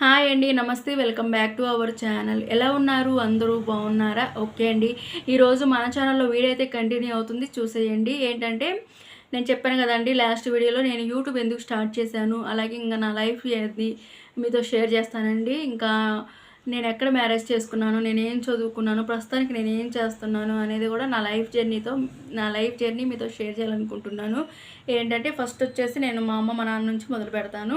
Hi అండి నమస్తే welcome back to our channel. ఎలా ఉన్నారు? అందరూ బాగున్నారా? ఓకే అండి. ఈరోజు మన ఛానల్లో వీడియో అయితే కంటిన్యూ అవుతుంది. చూసేయండి. ఏంటంటే నేను చెప్పాను కదండి లాస్ట్ వీడియోలో నేను యూట్యూబ్ ఎందుకు స్టార్ట్ చేశాను? అలాగే ఇంకా నా లైఫ్ ఏది? మీతో షేర్ చేస్తానండి. ఇంకా నేను ఎక్కడ మ్యారేజ్ చేసుకున్నాను నేను ఏం చదువుకున్నాను ప్రస్తుతానికి నేనేం చేస్తున్నాను అనేది కూడా నా లైఫ్ జర్నీతో నా లైఫ్ జర్నీ మీతో షేర్ చేయాలనుకుంటున్నాను. ఏంటంటే ఫస్ట్ వచ్చేసి నేను మా అమ్మ మా నాన్న నుంచి మొదలు పెడతాను.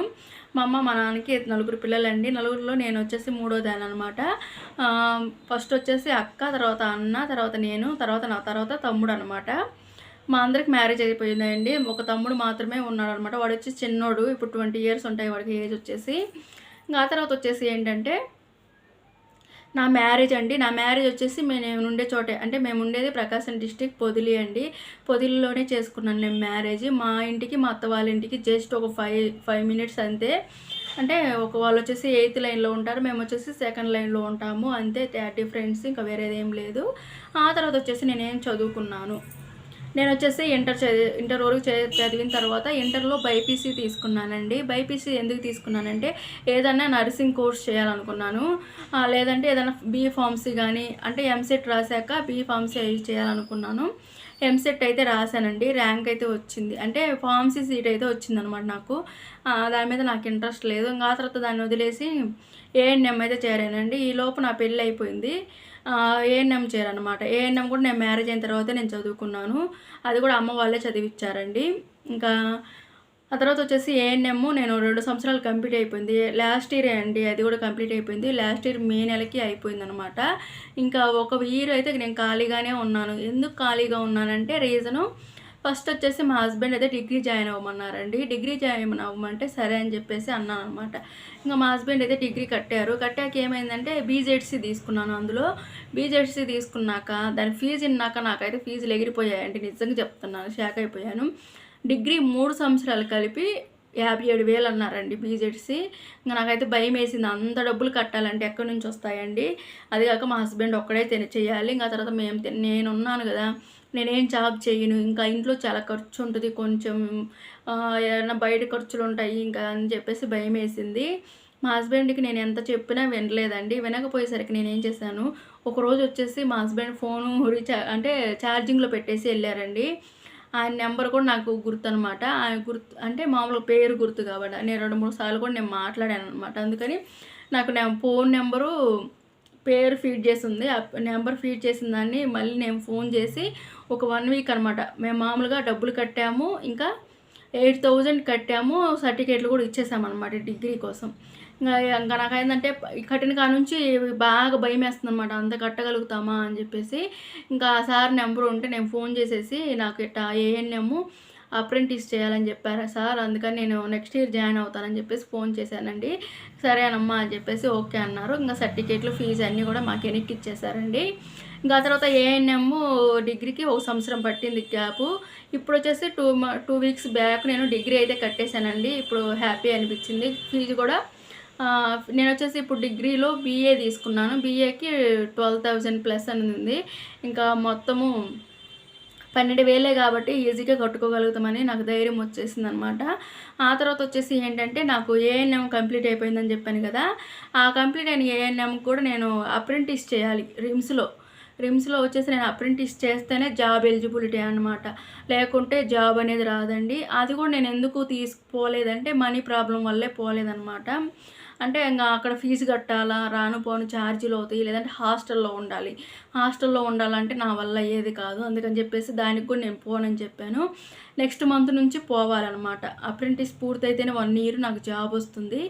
మా అమ్మ మా నాన్నకి నలుగురు పిల్లలండి. నలుగురిలో నేను వచ్చేసి మూడో దాని అనమాట ఫస్ట్ వచ్చేసి అక్క తర్వాత అన్న తర్వాత నేను తర్వాత నా తర్వాత తమ్ముడు అనమాట మా అందరికి మ్యారేజ్ అయిపోయిందండి. ఒక తమ్ముడు మాత్రమే ఉన్నాడు అనమాట వాడు వచ్చి చిన్నోడు. ఇప్పుడు ట్వంటీ ఇయర్స్ ఉంటాయి వాడికి ఏజ్ వచ్చేసి. ఇంకా ఆ తర్వాత వచ్చేసి ఏంటంటే నా మ్యారేజ్ అండి. నా మ్యారేజ్ వచ్చేసి మేము ఉండే చోటే. అంటే మేము ఉండేది ప్రకాశం డిస్టిక్ పొదిలి అండి. పొదిలిలోనే చేసుకున్నాను నేను మ్యారేజ్. మా ఇంటికి మా అత్త వాళ్ళ ఇంటికి జస్ట్ ఒక ఫైవ్ ఫైవ్ మినిట్స్ అంతే. అంటే ఒక వాళ్ళు వచ్చేసి ఎయిత్ లైన్లో ఉంటారు. మేము వచ్చేసి సెకండ్ లైన్లో ఉంటాము. అంతే. డిఫరెన్స్ ఇంకా వేరేది ఏం లేదు. ఆ తర్వాత వచ్చేసి నేనేం చదువుకున్నాను. నేను వచ్చేసి ఇంటర్ చదివి ఇంటర్ వరకు చదివిన తర్వాత ఇంటర్లో బైపీసీ తీసుకున్నానండి. బైపీసీ ఎందుకు తీసుకున్నానంటే ఏదైనా నర్సింగ్ కోర్స్ చేయాలనుకున్నాను. లేదంటే ఏదైనా బీ ఫార్మసీ కానీ అంటే ఎంసెట్ రాశాక బీ ఫార్మసీ చేయాలనుకున్నాను. ఎంసెట్ అయితే రాశానండి. ర్యాంక్ అయితే వచ్చింది. అంటే ఫార్మసీ సీట్ అయితే వచ్చిందనమాట నాకు. దాని మీద నాకు ఇంట్రెస్ట్ లేదు. ఇంకా తర్వాత దాన్ని వదిలేసి ఏఎన్ఎం అయితే చేరానండి. ఈ లోపు నా పెళ్ళి అయిపోయింది. ఏఎన్ఎం చేరనమాట ఏఎన్ఎం కూడా నేను మ్యారేజ్ అయిన తర్వాత నేను చదువుకున్నాను. అది కూడా అమ్మ వాళ్ళే చదివిచ్చారండి. ఇంకా ఆ తర్వాత వచ్చేసి ఏఎన్ఎం నేను రెండు సంవత్సరాలు కంప్లీట్ అయిపోయింది. లాస్ట్ ఇయర్ అండి అది కూడా కంప్లీట్ అయిపోయింది. లాస్ట్ ఇయర్ మే నెలకి అయిపోయింది అనమాట ఇంకా ఒక ఇయర్ అయితే నేను ఖాళీగానే ఉన్నాను. ఎందుకు ఖాళీగా ఉన్నానంటే రీజను ఫస్ట్ వచ్చేసి మా హస్బెండ్ అయితే డిగ్రీ జాయిన్ అవ్వమన్నారండి. డిగ్రీ జాయిన్ అవ్వమంటే సరే అని చెప్పేసి అన్నాను అనమాట ఇంకా మా హస్బెండ్ అయితే డిగ్రీ కట్టారు. కట్టాక ఏమైందంటే బీజెడ్సీ తీసుకున్నాను అందులో. బీజెడ్సీ తీసుకున్నాక దాని ఫీజు ఇన్నాక నాకైతే ఫీజులు ఎగిరిపోయాయండి. నిజంగా చెప్తున్నాను షాక్ అయిపోయాను. డిగ్రీ మూడు సంవత్సరాలు కలిపి యాభై ఏడు వేలు అన్నారండి బీజెడ్సి. ఇంకా నాకైతే భయం వేసింది. అంత డబ్బులు కట్టాలంటే ఎక్కడి నుంచి వస్తాయండి? అది కాక మా హస్బెండ్ ఒక్కడే తిన చేయాలి. ఇంకా తర్వాత మేము నేను ఉన్నాను కదా. నేనేం జాబ్ చేయను ఇంకా ఇంట్లో చాలా ఖర్చు ఉంటుంది కొంచెం ఏదైనా బయట ఖర్చులు ఉంటాయి ఇంకా అని చెప్పేసి భయం వేసింది మా హస్బెండ్కి నేను ఎంత చెప్పినా వినలేదండి. వినకపోయేసరికి నేను ఏం చేశాను ఒకరోజు వచ్చేసి మా హస్బెండ్ ఫోను రీఛార్ అంటే ఛార్జింగ్లో పెట్టేసి వెళ్ళారండి. ఆయన నెంబర్ కూడా నాకు గుర్తు అనమాట ఆయన గుర్తు అంటే మామూలుగా పేరు గుర్తు కాబట్టి నేను రెండు మూడు సార్లు కూడా నేను మాట్లాడాను అనమాట అందుకని నాకు నేను ఫోన్ నెంబరు పేరు ఫీడ్ చేసింది. ఆ నెంబర్ ఫీడ్ చేసిన దాన్ని మళ్ళీ నేను ఫోన్ చేసి ఒక వన్ వీక్ అనమాట మేము మామూలుగా డబ్బులు కట్టాము ఇంకా ఎయిట్ థౌజండ్ కట్టాము సర్టిఫికేట్లు కూడా ఇచ్చేసామన్నమాట డిగ్రీ కోసం. ఇంకా ఇంకా నాకు ఏంటంటే కట్టిన కాడ నుంచి బాగా భయం వేస్తుంది అనమాట అంత కట్టగలుగుతామా అని చెప్పేసి ఇంకా సార్ నెంబర్ ఉంటే నేను ఫోన్ చేసేసి నాకు ఇట్టా ఏఎన్ఎమ్ అప్రెంటిస్ చేయాలని చెప్పారా. సార్ అందుకని నేను నెక్స్ట్ ఇయర్ జాయిన్ అవుతానని చెప్పేసి ఫోన్ చేశానండి. సరేనమ్మా అని చెప్పేసి ఓకే అన్నారు. ఇంకా సర్టిఫికేట్లు ఫీజు అన్నీ కూడా మాకు వెనక్కి ఇచ్చేసారండి ఇంకా తర్వాత ఏఎన్ఎం డిగ్రీకి ఒక సంవత్సరం పట్టింది గ్యాప్. ఇప్పుడు వచ్చేసి టూ టూ వీక్స్ బ్యాక్ నేను డిగ్రీ అయితే కట్టేశానండి. ఇప్పుడు హ్యాపీ అనిపించింది. ఫీజు కూడా నేను వచ్చేసి ఇప్పుడు డిగ్రీలో బీఏ తీసుకున్నాను. బీఏకి ట్వెల్వ్ థౌజండ్ ప్లస్ అని ఉంది ఇంకా మొత్తము పన్నెండు వేలే కాబట్టి ఈజీగా కట్టుకోగలుగుతామని నాకు ధైర్యం వచ్చేసింది అనమాట ఆ తర్వాత వచ్చేసి ఏంటంటే నాకు ఏఎన్ఎం కంప్లీట్ అయిపోయిందని చెప్పాను కదా ఆ కంప్లీట్ అయిన ఏఎన్ఎం కూడా నేను అప్రెంటిస్ చేయాలి రిమ్స్లో. రిమ్స్లో వచ్చేసి నేను అప్రెంటిస్ చేస్తేనే జాబ్ ఎలిజిబిలిటీ అనమాట. లేకుంటే జాబ్ అనేది రాదండి. అది కూడా నేను ఎందుకు తీసుకుపోలేదంటే మనీ ప్రాబ్లం వల్లే పోలేదనమాట. అంటే ఇంకా అక్కడ ఫీజు కట్టాలా రాను పోను ఛార్జీలు అవుతాయి లేదంటే హాస్టల్లో ఉండాలి. హాస్టల్లో ఉండాలంటే నా వల్ల అయ్యేది కాదు అందుకని చెప్పేసి దానికి కూడా నేను పోనని చెప్పాను. నెక్స్ట్ మంత్ నుంచి పోవాలన్నమాట. అప్రెంటిస్ పూర్తయితేనే వన్ ఇయర్ నాకు జాబ్ వస్తుంది.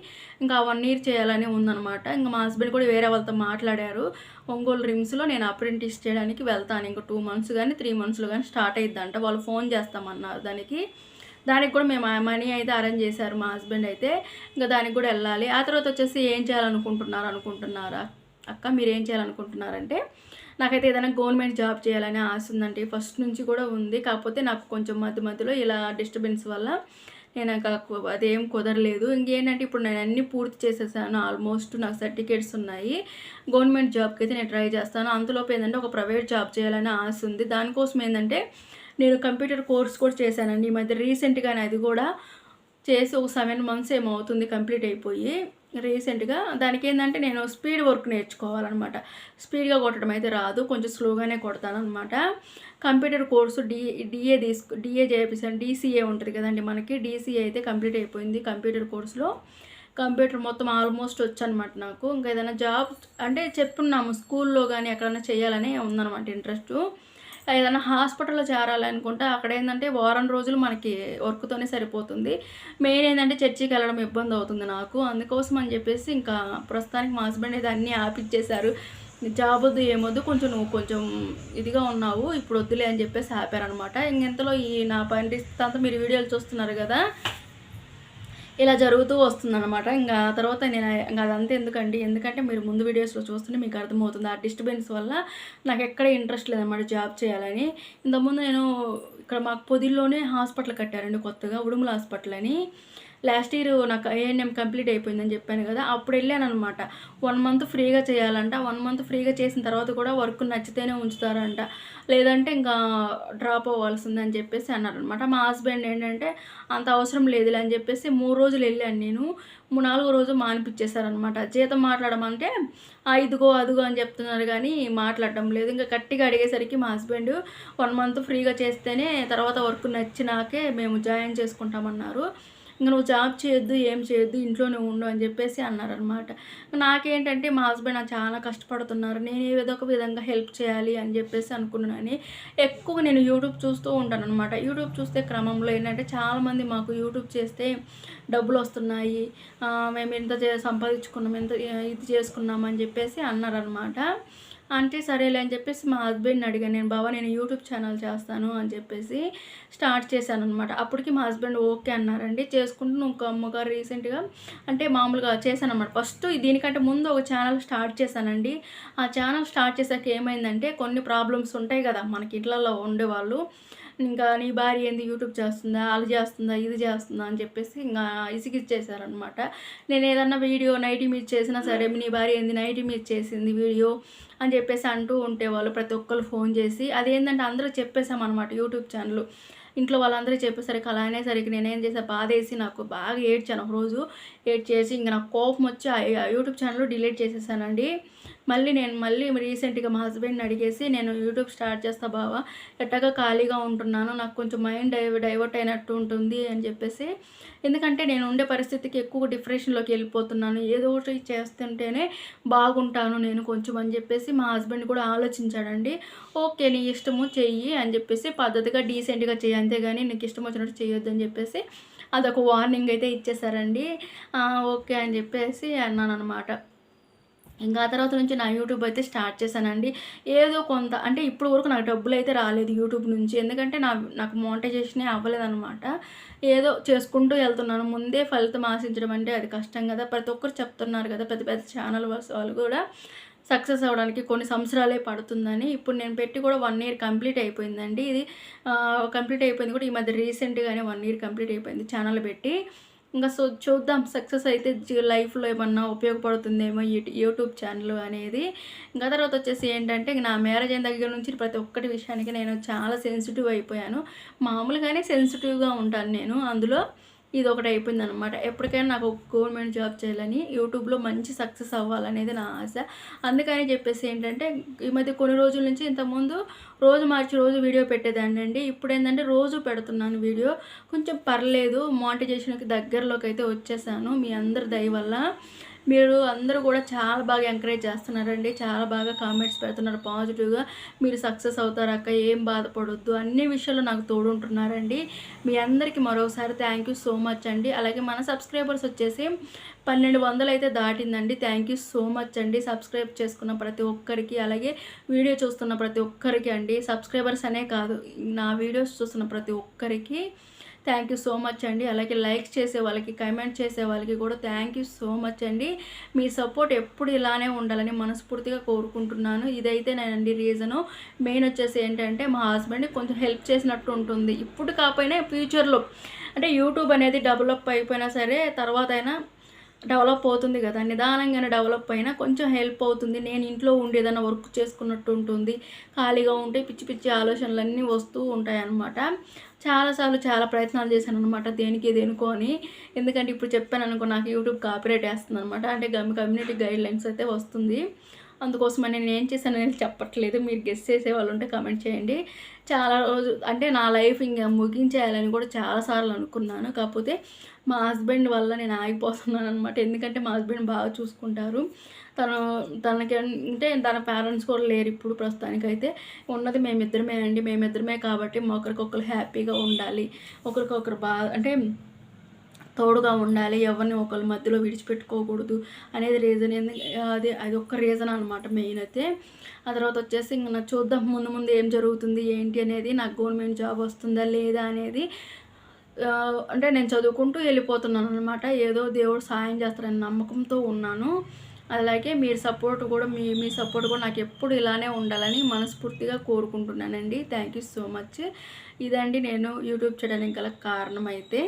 ఇంకా వన్ ఇయర్ చేయాలని ఉందన్నమాట. ఇంకా మా హస్బెండ్ కూడా వేరే వాళ్ళతో మాట్లాడారు. ఒంగోలు రిమ్స్లో నేను అప్రెంటిస్ చేయడానికి వెళ్తాను. ఇంకా టూ మంత్స్ కానీ త్రీ మంత్స్లో కానీ స్టార్ట్ అయ్యిద్దంట వాళ్ళు ఫోన్ చేస్తామన్నారు దానికి. దానికి కూడా మేము మనీ అయితే అరేంజ్ చేశారు మా హస్బెండ్ అయితే. ఇంకా దానికి కూడా వెళ్ళాలి. ఆ తర్వాత వచ్చేసి ఏం చేయాలనుకుంటున్నారు అనుకుంటున్నారా? అక్క మీరు ఏం చేయాలనుకుంటున్నారంటే నాకైతే ఏదైనా గవర్నమెంట్ జాబ్ చేయాలని ఆశ ఉందండి. ఫస్ట్ నుంచి కూడా ఉంది. కాకపోతే నాకు కొంచెం మధ్య మధ్యలో ఇలా డిస్టర్బెన్స్ వల్ల నేను అదేం కుదరలేదు. ఇంకేంటంటే ఇప్పుడు నేను అన్నీ పూర్తి చేసేసాను. ఆల్మోస్ట్ నాకు సర్టిఫికేట్స్ ఉన్నాయి. గవర్నమెంట్ జాబ్కి అయితే నేను ట్రై చేస్తాను. అంతలోపు ఏంటంటే ఒక ప్రైవేట్ జాబ్ చేయాలని ఆశ ఉంది. దానికోసం ఏంటంటే నేను కంప్యూటర్ కోర్స్ కూడా చేశానండి. ఈ మధ్య రీసెంట్గానే అది కూడా చేసి ఒక సెవెన్ మంత్స్ ఏమో అవుతుంది కంప్లీట్ అయిపోయి రీసెంట్గా దానికి ఏంటంటే నేను స్పీడ్ వర్క్ నేర్చుకోవాలన్నమాట. స్పీడ్గా కొట్టడం అయితే రాదు కొంచెం స్లోగానే కొడతాను అనమాట కంప్యూటర్ కోర్సు డి డిఏ తీసుకు డిఏ చేయించాను డీసీఏ ఉంటుంది కదండి మనకి డీసీఏ అయితే కంప్లీట్ అయిపోయింది కంప్యూటర్ కోర్సులో. కంప్యూటర్ మొత్తం ఆల్మోస్ట్ వచ్చనమాట నాకు. ఇంకా ఏదైనా జాబ్ అంటే చెప్పున్నాము స్కూల్లో కానీ ఎక్కడైనా చేయాలని ఉందన్నమాట ఇంట్రెస్ట్. ఏదైనా హాస్పిటల్లో చేరాలనుకుంటే అక్కడ ఏంటంటే వారం రోజులు మనకి వర్క్తోనే సరిపోతుంది. మెయిన్ ఏంటంటే చర్చికి వెళ్ళడం ఇబ్బంది అవుతుంది నాకు. అందుకోసం అని చెప్పేసి ఇంకా ప్రస్తుతానికి మా హస్బెండ్ అయితే అన్నీ ఆపిచ్చేశారు జాబ్ వద్దు ఏమొద్దు కొంచెం నువ్వు కొంచెం ఇదిగా ఉన్నావు ఇప్పుడు వద్దులే అని చెప్పేసి ఆపారనమాట. ఇంకెంతలో ఈ నా పని మీరు వీడియోలు చూస్తున్నారు కదా ఇలా జరుగుతూ వస్తుందన్నమాట. ఇంకా తర్వాత నేను ఇంకా అదంతా ఎందుకండి? ఎందుకంటే మీరు ముందు వీడియోస్లో చూస్తుంటే మీకు అర్థమవుతుంది. ఆ డిస్టర్బెన్స్ వల్ల నాకు ఎక్కడ ఇంట్రెస్ట్ లేదన్నమాట జాబ్ చేయాలని. ఇంతకుముందు నేను ఇక్కడ మాకు పొదిల్లోనే హాస్పిటల్ కట్టారండి కొత్తగా ఉడుముల హాస్పిటల్ అని. లాస్ట్ ఇయర్ నాకు ఏఎన్ఎం కంప్లీట్ అయిపోయిందని చెప్పాను కదా అప్పుడు వెళ్ళాను అనమాట వన్ మంత్ ఫ్రీగా చేయాలంట. వన్ మంత్ ఫ్రీగా చేసిన తర్వాత కూడా వర్క్ నచ్చితేనే ఉంచుతారంట. లేదంటే ఇంకా డ్రాప్ అవ్వాల్సిందని చెప్పేసి అన్నారనమాట మా హస్బెండ్ ఏంటంటే అంత అవసరం లేదులే అని చెప్పేసి మూడు రోజులు వెళ్ళాను నేను. నాలుగో రోజు మానిపించేశారనమాట జీతం మాట్లాడమంటే ఇదిగో అదుగో అని చెప్తున్నారు కానీ మాట్లాడడం లేదు. ఇంకా గట్టిగా అడిగేసరికి మా హస్బెండ్ వన్ మంత్ ఫ్రీగా చేస్తేనే తర్వాత వర్క్ నచ్చినాకే మేము జాయిన్ చేసుకుంటామన్నారు. ఇంకా నువ్వు జాబ్ చేయొద్దు ఏం చేయొద్దు ఇంట్లోనే ఉండు అని చెప్పేసి అన్నారనమాట నాకేంటంటే మా హస్బెండ్ నాకు చాలా కష్టపడుతున్నారు. నేను ఏదో ఒక విధంగా హెల్ప్ చేయాలి అని చెప్పేసి అనుకున్నాను ఎక్కువ నేను యూట్యూబ్ చూస్తూ ఉంటాను అనమాట యూట్యూబ్ చూస్తే క్రమంలో ఏంటంటే చాలామంది మాకు యూట్యూబ్ చేస్తే డబ్బులు వస్తున్నాయి. మేము ఎంత సంపాదించుకున్నాం ఎంత ఇది చేసుకున్నాం అని చెప్పేసి అన్నారనమాట అంటే సరేలే అని చెప్పేసి మా హస్బెండ్ని అడిగాను. నేను బాబా నేను యూట్యూబ్ ఛానల్ చేస్తాను అని చెప్పేసి స్టార్ట్ చేశాను అనమాట అప్పటికి మా హస్బెండ్ ఓకే అన్నారండి. చేసుకుంటూ ఒక అమ్మగారు రీసెంట్గా అంటే మామూలుగా చేశాను అనమాట ఫస్ట్ దీనికంటే ముందు ఒక ఛానల్ స్టార్ట్ చేశానండి. ఆ ఛానల్ స్టార్ట్ చేశాక ఏమైందంటే కొన్ని ప్రాబ్లమ్స్ ఉంటాయి కదా మనకి ఇళ్ళలో ఉండేవాళ్ళు. ఇంకా నీ భార్య ఏంది? యూట్యూబ్ చేస్తుందా? అది చేస్తుందా? ఇది చేస్తుందా? అని చెప్పేసి ఇంకా ఇసిగిచ్చేసారనమాట నేను ఏదన్నా వీడియో నైటీ మీద చేసినా సరే నీ భార్య ఏంది? నైటీ మీద చేసింది వీడియో అని చెప్పేసి అంటూ ఉంటేవాళ్ళు ప్రతి ఒక్కరు ఫోన్ చేసి అదేంటంటే అందరూ చెప్పేసామన్నమాట యూట్యూబ్ ఛానల్. ఇంట్లో వాళ్ళందరూ చెప్పేసరికి అలా అనేసరికి నేనేం చేసా బాధేసి నాకు బాగా ఏడ్చాను ఒకరోజు. ఏడ్ చేసి ఇంకా నాకు కోపం వచ్చి యూట్యూబ్ ఛానల్ డిలీట్ చేసేసానండి. మళ్ళీ నేను మళ్ళీ రీసెంట్గా మా హస్బెండ్ని అడిగేసి నేను యూట్యూబ్ స్టార్ట్ చేస్తా బావా ఎట్టగా ఖాళీగా ఉంటున్నాను నాకు కొంచెం మైండ్ డైవర్ట్ అయినట్టు ఉంటుంది అని చెప్పేసి. ఎందుకంటే నేను ఉండే పరిస్థితికి ఎక్కువ డిప్రెషన్లోకి వెళ్ళిపోతున్నాను. ఏదో ఒకటి చేస్తుంటేనే బాగుంటాను నేను కొంచెం అని చెప్పేసి మా హస్బెండ్ కూడా ఆలోచించాడండి. ఓకే నీ ఇష్టము చెయ్యి అని చెప్పేసి పద్ధతిగా డీసెంట్గా చెయ్యి అంతేగాని నీకు ఇష్టం వచ్చినట్టు చేయొద్దు అని చెప్పేసి అదొక వార్నింగ్ అయితే ఇచ్చేసారండి. ఓకే అని చెప్పేసి అన్నాను అనమాట ఇంకా తర్వాత నుంచి నా యూట్యూబ్ అయితే స్టార్ట్ చేశానండి. ఏదో కొంత అంటే ఇప్పుడు వరకు నాకు డబ్బులు అయితే రాలేదు యూట్యూబ్ నుంచి. ఎందుకంటే నా నాకు మోనిటైజేషనే అవ్వలేదన్నమాట. ఏదో చేసుకుంటూ వెళ్తున్నాను. ముందే ఫలితం ఆశించడం అంటే అది కష్టం కదా. ప్రతి ఒక్కరు చెప్తున్నారు కదా పెద్ద పెద్ద ఛానల్ వాళ్ళు కూడా సక్సెస్ అవ్వడానికి కొన్ని సంవత్సరాలే పడుతుందని. ఇప్పుడు నేను పెట్టి కూడా వన్ ఇయర్ కంప్లీట్ అయిపోయిందండి. ఇది కంప్లీట్ అయిపోయింది కూడా ఈ మధ్య రీసెంట్గానే వన్ ఇయర్ కంప్లీట్ అయిపోయింది ఛానల్ పెట్టి. ఇంకా సో చూద్దాం సక్సెస్ అయితే లైఫ్లో ఏమన్నా ఉపయోగపడుతుందేమో యూట్యూబ్ ఛానల్ అనేది. ఇంకా తర్వాత వచ్చేసి ఏంటంటే నా మ్యారేజ్ అయిన దగ్గర నుంచి ప్రతి ఒక్కటి విషయానికి నేను చాలా సెన్సిటివ్ అయిపోయాను. మామూలుగానే సెన్సిటివ్గా ఉంటాను నేను. అందులో ఇది ఒకటి అయిపోయింది అనమాట ఎప్పటికైనా నాకు గవర్నమెంట్ జాబ్ చేయాలని యూట్యూబ్లో మంచి సక్సెస్ అవ్వాలనేది నా ఆశ. అందుకని చెప్పేసి ఏంటంటే ఈ మధ్య కొన్ని రోజుల నుంచి ఇంతకుముందు రోజు మార్చి రోజు వీడియో పెట్టేదాన్ని అండి. ఇప్పుడు ఏంటంటే రోజు పెడుతున్నాను వీడియో. కొంచెం పర్లేదు మానిటైజేషన్కి దగ్గరలోకి అయితే వచ్చేసాను. మీ అందరి దయ వల్ల. మీరు అందరూ కూడా చాలా బాగా ఎంకరేజ్ చేస్తున్నారండి. చాలా బాగా కామెంట్స్ పెడుతున్నారు పాజిటివ్గా మీరు సక్సెస్ అవుతారు అక్క ఏం బాధపడొద్దు. అన్ని విషయాలు నాకు తోడుంటున్నారండి. మీ అందరికీ మరోసారి థ్యాంక్ యూ సో మచ్ అండి. అలాగే మన సబ్స్క్రైబర్స్ వచ్చేసి పన్నెండు వందలు అయితే దాటిందండి. థ్యాంక్ యూ సో మచ్ అండి. సబ్స్క్రైబ్ చేసుకున్న ప్రతి ఒక్కరికి అలాగే వీడియో చూస్తున్న ప్రతి ఒక్కరికి అండి. సబ్స్క్రైబర్స్ అనే కాదు నా వీడియోస్ చూస్తున్న ప్రతి ఒక్కరికి. థ్యాంక్ యూ సో మచ్ అండి. అలాగే లైక్ చేసే వాళ్ళకి కమెంట్ చేసే వాళ్ళకి కూడా థ్యాంక్ యూ సో మచ్ అండి. మీ సపోర్ట్ ఎప్పుడు ఇలానే ఉండాలని మనస్ఫూర్తిగా కోరుకుంటున్నాను. ఇదైతే నేనండి రీజను మెయిన్ వచ్చేసి ఏంటంటే మా హస్బెండ్ కొంచెం హెల్ప్ చేసినట్టు ఉంటుంది. ఇప్పుడు కాకపోయినా ఫ్యూచర్లో అంటే యూట్యూబ్ అనేది డెవలప్ అయిపోయినా సరే తర్వాత అయినా డెవలప్ అవుతుంది కదా. నిదానంగానే డెవలప్ అయినా కొంచెం హెల్ప్ అవుతుంది. నేను ఇంట్లో ఉండి ఏదైనా వర్క్ చేసుకున్నట్టు ఉంటుంది. ఖాళీగా ఉంటే పిచ్చి పిచ్చి ఆలోచనలన్నీ వస్తూ ఉంటాయి అన్నమాట చాలాసార్లు చాలా ప్రయత్నాలు చేశాను అనమాట దేనికి దేనికో అని. ఎందుకంటే ఇప్పుడు చెప్పాను అనుకో నాకు యూట్యూబ్ కాపీరేట్ వేస్తుంది అనమాట అంటే కమ్యూనిటీ గైడ్ లైన్స్ అయితే వస్తుంది. అందుకోసమని నేను ఏం చేశాను నేను చెప్పట్లేదు. మీరు గెస్ట్ చేసే వాళ్ళు ఉంటే కమెంట్ చేయండి. చాలా రోజు అంటే నా లైఫ్ ఇంకా ముగించేయాలని కూడా చాలాసార్లు అనుకున్నాను. కాకపోతే మా హస్బెండ్ వల్ల నేను ఆగిపోతున్నాను అనమాట ఎందుకంటే మా హస్బెండ్ బాగా చూసుకుంటారు. తను తనకి అంటే తన పేరెంట్స్ కూడా లేరు ఇప్పుడు ప్రస్తుతానికైతే. ఉన్నది మేమిద్దరమే అండి. మేమిద్దరమే కాబట్టి మా ఒకరికొకరు హ్యాపీగా ఉండాలి. ఒకరికొకరు బాగా అంటే తోడుగా ఉండాలి ఎవరిని ఒకరి మధ్యలో విడిచిపెట్టుకోకూడదు అనేది రీజన్ అది అది ఒక్క రీజన్ అనమాట మెయిన్ అయితే. ఆ తర్వాత వచ్చేసి ఇంకా నాకు చూద్దాం ముందు ముందు ఏం జరుగుతుంది ఏంటి అనేది నాకు గవర్నమెంట్ జాబ్ వస్తుందా లేదా అనేది అంటే నేను చదువుకుంటూ వెళ్ళిపోతున్నాను అనమాట ఏదో దేవుడు సాయం చేస్తారని నమ్మకంతో ఉన్నాను. అలాగే మీరు సపోర్ట్ కూడా మీ మీ సపోర్ట్ కూడా నాకు ఎప్పుడు ఇలానే ఉండాలని మనస్ఫూర్తిగా కోరుకుంటున్నానండి. థ్యాంక్ యూ సో మచ్ ఇదండి నేను యూట్యూబ్ చేయడానికి గల కారణం అయితే.